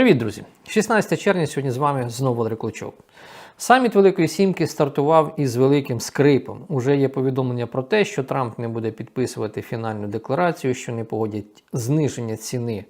Привіт, друзі! 16 червня сьогодні з вами знову Валерій Клочок. Саміт Великої Сімки стартував із великим скрипом. Уже є повідомлення про те, що Трамп не буде підписувати фінальну декларацію, що не погодять зниження ціни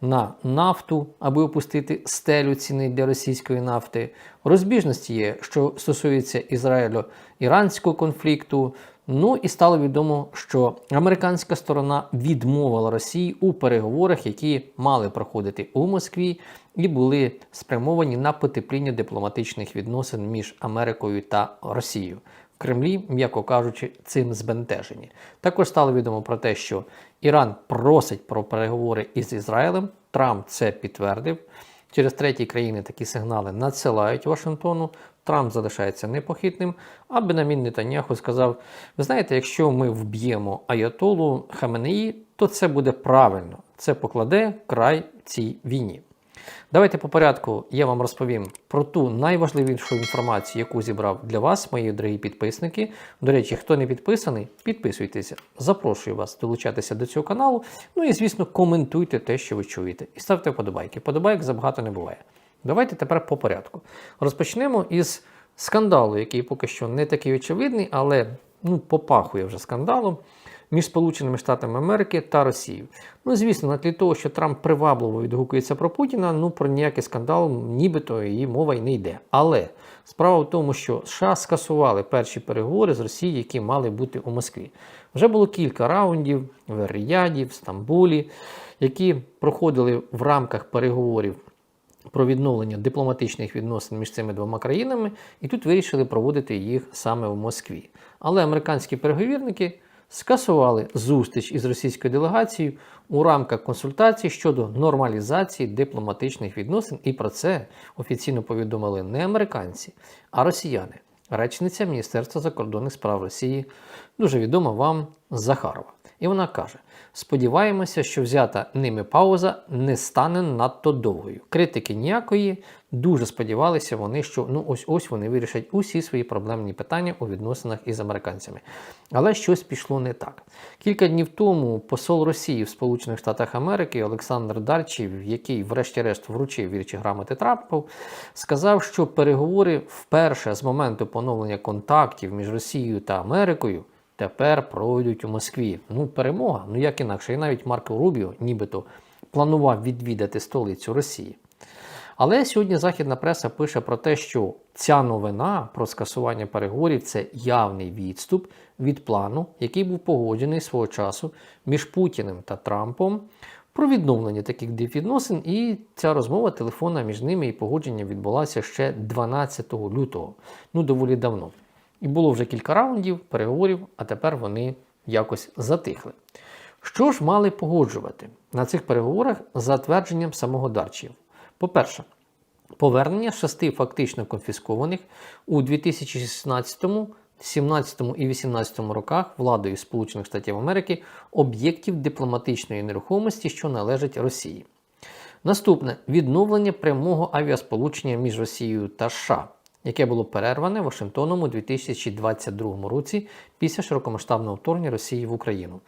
на нафту, аби опустити стелю ціни для російської нафти. Розбіжності є, що стосується Ізраїлю-іранського конфлікту. Ну і стало відомо, що американська сторона відмовила Росії у переговорах, які мали проходити у Москві, і були спрямовані на потепління дипломатичних відносин між Америкою та Росією. В Кремлі, м'яко кажучи, цим збентежені. Також стало відомо про те, що Іран просить про переговори із Ізраїлем. Трамп це підтвердив. Через треті країни такі сигнали надсилають Вашингтону. Трамп залишається непохитним, а Бенамін Нетаньяху сказав: ви знаєте, якщо ми вб'ємо Аятолу Хаменеї, то це буде правильно. Це покладе край цій війні. Давайте по порядку я вам розповім про ту найважливішу інформацію, яку зібрав для вас, мої дорогі підписники. До речі, хто не підписаний, підписуйтеся. Запрошую вас долучатися до цього каналу. Ну і, звісно, коментуйте те, що ви чуєте. І ставте вподобайки. Подобайок забагато не буває. Давайте тепер по порядку. Розпочнемо із скандалу, який поки що не такий очевидний, але ну, попахує вже скандалом між Сполученими Штатами Америки та Росією. Ну, звісно, на тлі того, що Трамп привабливо відгукується про Путіна, ну про ніякий скандал, нібито її мова й не йде. Але справа в тому, що США скасували перші переговори з Росією, які мали бути у Москві. Вже було кілька раундів в Ріяді, в Стамбулі, які проходили в рамках переговорів. Про відновлення дипломатичних відносин між цими двома країнами, і тут вирішили проводити їх саме в Москві. Але американські переговірники скасували зустріч із російською делегацією у рамках консультацій щодо нормалізації дипломатичних відносин, і про це офіційно повідомили не американці, а росіяни. Речниця Міністерства закордонних справ Росії, дуже відома вам Захарова. І вона каже: сподіваємося, що взята ними пауза не стане надто довгою. Критики ніякої, дуже сподівалися вони, що ну ось ось вони вирішать усі свої проблемні питання у відносинах із американцями. Але щось пішло не так. Кілька днів тому посол Росії в Сполучених Штатах Америки Олександр Дарчів, який, врешті-решт, вручив вірчі грамоти Трампу, сказав, що переговори вперше з моменту поновлення контактів між Росією та Америкою тепер пройдуть у Москві. Ну, перемога, ну як інакше. І навіть Марко Рубіо, нібито планував відвідати столицю Росії. Але сьогодні західна преса пише про те, що ця новина про скасування переговорів це явний відступ від плану, який був погоджений свого часу між Путіним та Трампом про відновлення таких відносин. І ця розмова телефонна між ними і погодження відбулася ще 12 лютого, ну доволі давно. І було вже кілька раундів, переговорів, а тепер вони якось затихли. Що ж мали погоджувати на цих переговорах з затвердженням самого Дарчів? По-перше, повернення шести фактично конфіскованих у 2016, 17 і 18 роках владою Сполучених Штатів Америки об'єктів дипломатичної нерухомості, що належать Росії. Наступне відновлення прямого авіасполучення між Росією та США яке було перерване Вашингтоном у 2022 році після широкомасштабного вторгнення Росії в Україну.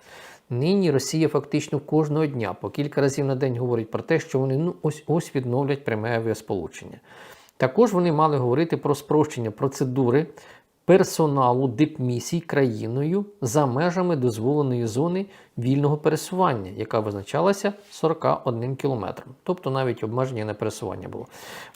Нині Росія фактично кожного дня по кілька разів на день говорить про те, що вони ну ось ось відновлять пряме авіасполучення. Також вони мали говорити про спрощення процедури персоналу дипмісій країною за межами дозволеної зони вільного пересування, яка визначалася 41 кілометром. Тобто навіть обмеження на пересування було.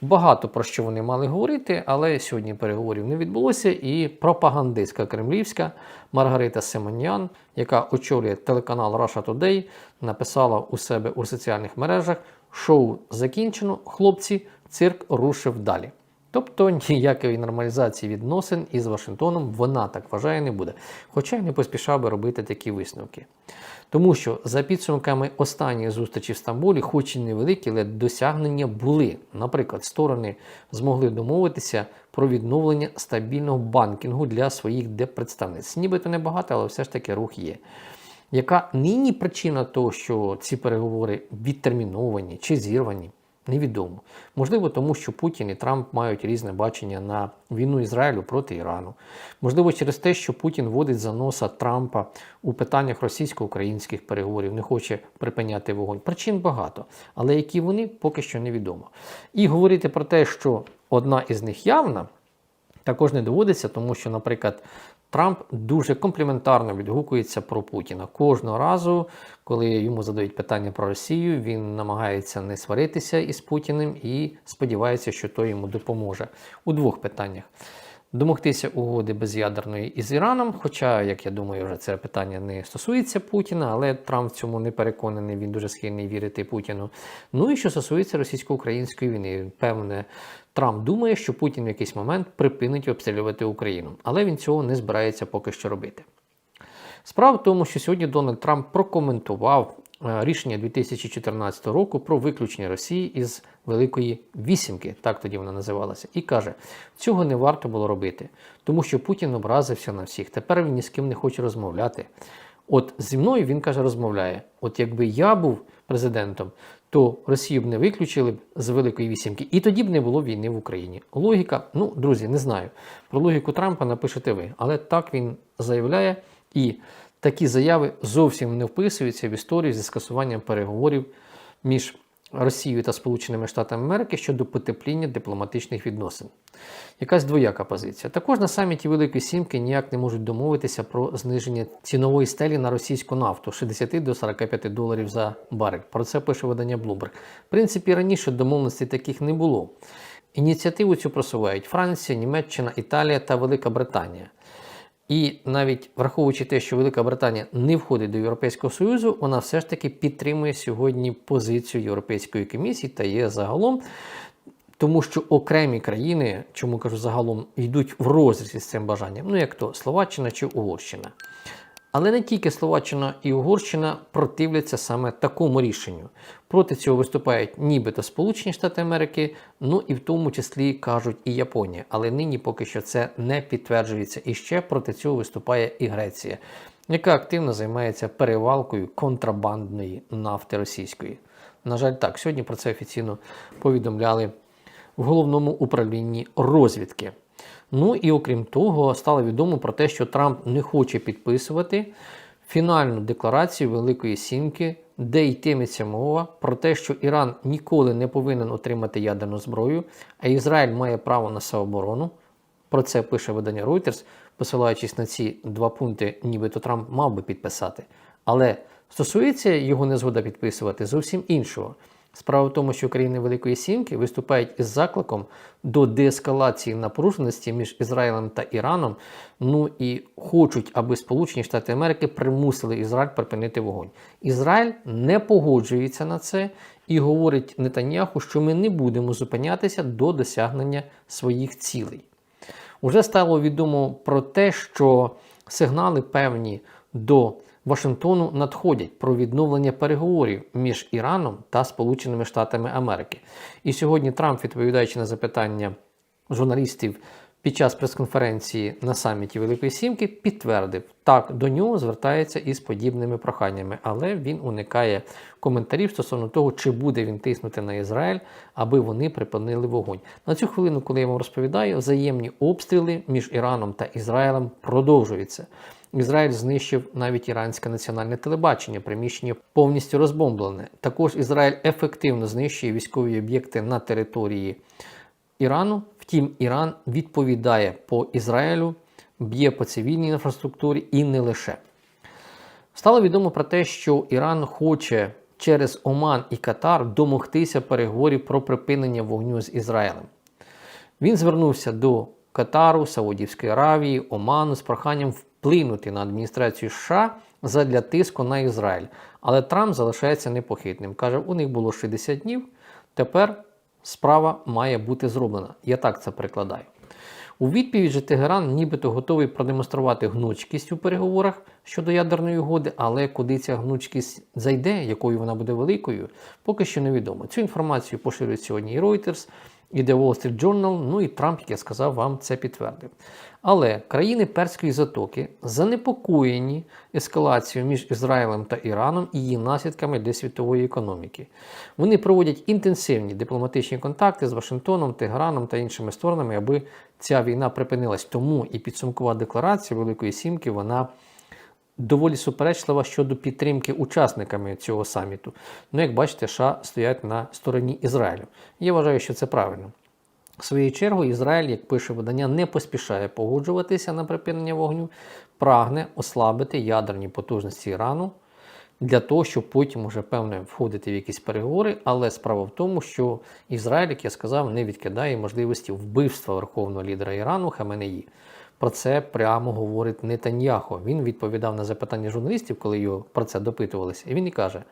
Багато про що вони мали говорити, але сьогодні переговорів не відбулося. І пропагандистка кремлівська Маргарита Семенян, яка очолює телеканал Russia Today, написала у себе у соціальних мережах: шоу закінчено, хлопці, цирк рушив далі. Тобто ніякої нормалізації відносин із Вашингтоном вона так вважає не буде. Хоча й не поспішав би робити такі висновки. Тому що за підсумками останньої зустрічі в Стамбулі, хоч і невеликі, але досягнення були. Наприклад, сторони змогли домовитися про відновлення стабільного банкінгу для своїх депредставниць. Нібито небагато, але все ж таки рух є. Яка нині причина того, що ці переговори відтерміновані чи зірвані? Невідомо. Можливо, тому що Путін і Трамп мають різне бачення на війну Ізраїлю проти Ірану. Можливо, через те, що Путін водить за носа Трампа у питаннях російсько-українських переговорів, не хоче припиняти вогонь. Причин багато, але які вони поки що невідомо. І говорити про те, що одна із них явна, також не доводиться, тому що, наприклад, Трамп дуже компліментарно відгукується про Путіна. Кожного разу, коли йому задають питання про Росію, він намагається не сваритися із Путіним і сподівається, що той йому допоможе у двох питаннях. Домогтися угоди без'ядерної із Іраном, хоча, як я думаю, вже це питання не стосується Путіна, але Трамп в цьому не переконаний, він дуже схильний вірити Путіну. Ну і що стосується російсько-української війни, певне, Трамп думає, що Путін в якийсь момент припинить обстрілювати Україну, але він цього не збирається поки що робити. Справа в тому, що сьогодні Дональд Трамп прокоментував рішення 2014 року про виключення Росії із Великої Вісімки, так тоді вона називалася, і каже, цього не варто було робити, тому що Путін образився на всіх. Тепер він ні з ким не хоче розмовляти. От зі мною він каже, розмовляє. От якби я був президентом, то Росію б не виключили б з Великої Вісімки, і тоді б не було війни в Україні. Логіка, ну, друзі, не знаю. Про логіку Трампа напишете ви, але так він заявляє, і такі заяви зовсім не вписуються в історію зі скасуванням переговорів між Росією та Сполученими Штатами Америки щодо потепління дипломатичних відносин. Якась двояка позиція. Також на саміті Великої Сімки ніяк не можуть домовитися про зниження цінової стелі на російську нафту 60 до 45 доларів за барель. Про це пише видання Bloomberg. В принципі, раніше домовленостей таких не було. Ініціативу цю просувають Франція, Німеччина, Італія та Велика Британія. І навіть враховуючи те, що Велика Британія не входить до Європейського Союзу, вона все ж таки підтримує сьогодні позицію Європейської комісії та є загалом. Тому що окремі країни, чому кажу загалом, йдуть в розріз з цим бажанням, ну як то Словаччина чи Угорщина. Але не тільки Словаччина і Угорщина противляться саме такому рішенню. Проти цього виступають нібито Сполучені Штати Америки, ну і в тому числі кажуть і Японія. Але нині поки що це не підтверджується. І ще проти цього виступає і Греція, яка активно займається перевалкою контрабандної нафти російської. На жаль, так, сьогодні про це офіційно повідомляли в головному управлінні розвідки. Ну і окрім того, стало відомо про те, що Трамп не хоче підписувати фінальну декларацію Великої Сімки, де йтиметься мова про те, що Іран ніколи не повинен отримати ядерну зброю, а Ізраїль має право на самооборону. Про це пише видання Reuters, посилаючись на ці два пункти, нібито Трамп мав би підписати. Але стосується його незгода підписувати зовсім іншого. Справа в тому, що країни Великої Сімки виступають із закликом до деескалації напруженості між Ізраїлем та Іраном. Ну і хочуть, аби Сполучені Штати Америки примусили Ізраїль припинити вогонь. Ізраїль не погоджується на це і говорить Нетаньяху, що ми не будемо зупинятися до досягнення своїх цілей. Уже стало відомо про те, що сигнали певні до Вашингтону надходять про відновлення переговорів між Іраном та Сполученими Штатами Америки. І сьогодні Трамп, відповідаючи на запитання журналістів під час прес-конференції на саміті Великої Сімки, підтвердив, так до нього звертається із подібними проханнями, але він уникає коментарів стосовно того, чи буде він тиснути на Ізраїль, аби вони припинили вогонь. На цю хвилину, коли я вам розповідаю, взаємні обстріли між Іраном та Ізраїлем продовжуються. Ізраїль знищив навіть іранське національне телебачення, приміщення повністю розбомблене. Також Ізраїль ефективно знищує військові об'єкти на території Ірану. Втім, Іран відповідає по Ізраїлю, б'є по цивільній інфраструктурі і не лише. Стало відомо про те, що Іран хоче через Оман і Катар домогтися переговорів про припинення вогню з Ізраїлем. Він звернувся до Катару, Саудівської Аравії, Оману з проханням вплинути на адміністрацію США задля тиску на Ізраїль. Але Трамп залишається непохитним. Каже, у них було 60 днів, тепер справа має бути зроблена. Я так це перекладаю. У відповідь же Тегеран нібито готовий продемонструвати гнучкість у переговорах щодо ядерної угоди, але куди ця гнучкість зайде, якою вона буде великою, поки що невідомо. Цю інформацію поширюють сьогодні і Reuters, і The Wall Street Journal, ну і Трамп, як я сказав, вам це підтвердив. Але країни Перської затоки занепокоєні ескалацією між Ізраїлем та Іраном і її наслідками для світової економіки. Вони проводять інтенсивні дипломатичні контакти з Вашингтоном, Тегераном та іншими сторонами, аби ця війна припинилась. Тому і підсумкова декларація Великої Сімки вона доволі суперечлива щодо підтримки учасниками цього саміту. Ну, як бачите, США стоять на стороні Ізраїлю. Я вважаю, що це правильно. В свою чергу, Ізраїль, як пише видання, не поспішає погоджуватися на припинення вогню, прагне ослабити ядерні потужності Ірану для того, щоб потім уже певне входити в якісь переговори. Але справа в тому, що Ізраїль, як я сказав, не відкидає можливості вбивства верховного лідера Ірану Хаменеї. Про це прямо говорить Нетаньяхо. Він відповідав на запитання журналістів, коли його про це допитувалися. І він і каже,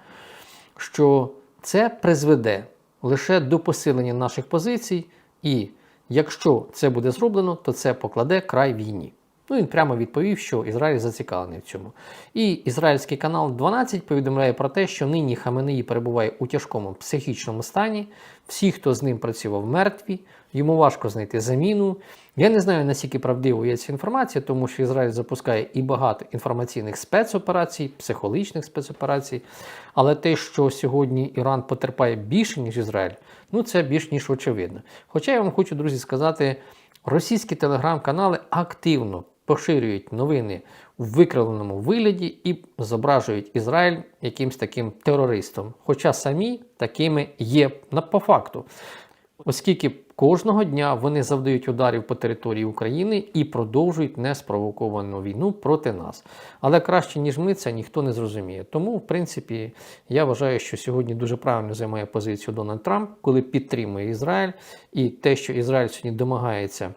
що це призведе лише до посилення наших позицій, і якщо це буде зроблено, то це покладе край війні. Ну, він прямо відповів, що Ізраїль зацікавлений в цьому. І ізраїльський канал 12 повідомляє про те, що нині Хаменеї перебуває у тяжкому психічному стані. Всі, хто з ним працював, мертві, йому важко знайти заміну. Я не знаю, наскільки правдивою є ця інформація, тому що Ізраїль запускає і багато інформаційних спецоперацій, психологічних спецоперацій. Але те, що сьогодні Іран потерпає більше, ніж Ізраїль, ну це більш ніж очевидно. Хоча я вам хочу, друзі, сказати, російські телеграм-канали активно поширюють новини у викривленому вигляді і зображують Ізраїль якимсь таким терористом. Хоча самі такими є по факту. Оскільки кожного дня вони завдають ударів по території України і продовжують неспровоковану війну проти нас. Але краще, ніж ми, це ніхто не зрозуміє. Тому, в принципі, я вважаю, що сьогодні дуже правильно займає позицію Дональд Трамп, коли підтримує Ізраїль, і те, що Ізраїль сьогодні домагається.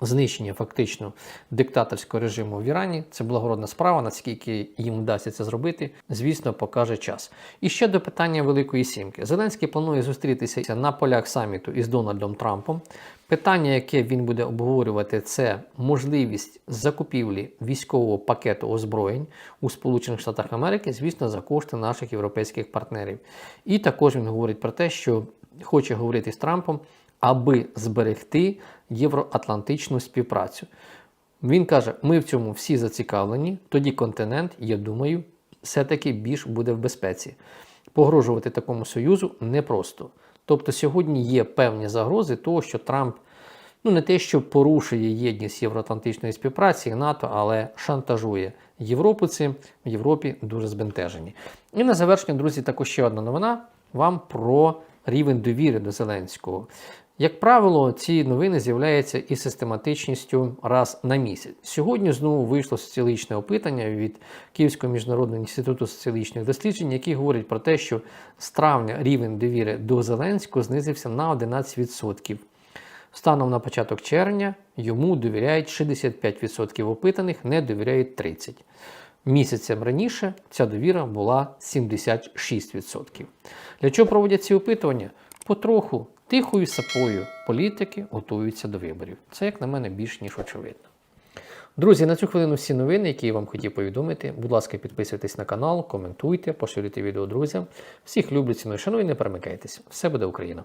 Знищення фактично диктаторського режиму в Ірані це благородна справа, наскільки їм вдасться це зробити, звісно, покаже час. І ще до питання Великої Сімки. Зеленський планує зустрітися на полях саміту із Дональдом Трампом. Питання, яке він буде обговорювати, це можливість закупівлі військового пакету озброєнь у Сполучених Штатах Америки, звісно, за кошти наших європейських партнерів. І також він говорить про те, що хоче говорити з Трампом аби зберегти євроатлантичну співпрацю. Він каже: ми в цьому всі зацікавлені, тоді континент, я думаю, все-таки більш буде в безпеці. Погрожувати такому союзу непросто. Тобто сьогодні є певні загрози того, що Трамп ну не те, що порушує єдність євроатлантичної співпраці НАТО, але шантажує Європу цим в Європі дуже збентежені. І на завершення, друзі, також ще одна новина вам про рівень довіри до Зеленського. Як правило, ці новини з'являються із систематичністю раз на місяць. Сьогодні знову вийшло соціологічне опитання від Київського міжнародного інституту соціологічних досліджень, які говорять про те, що з травня рівень довіри до Зеленського знизився на 11%. Станом на початок червня йому довіряють 65% опитаних, не довіряють 30%. Місяцем раніше ця довіра була 76%. Для чого проводять ці опитування? Потроху тихою сапою політики готуються до виборів. Це, як на мене, більш ніж очевидно. Друзі, на цю хвилину всі новини, які я вам хотів повідомити. Будь ласка, підписуйтесь на канал, коментуйте, поширюйте відео друзям. Всіх люблю, ціную, шаную, не перемикайтесь. Все буде Україна!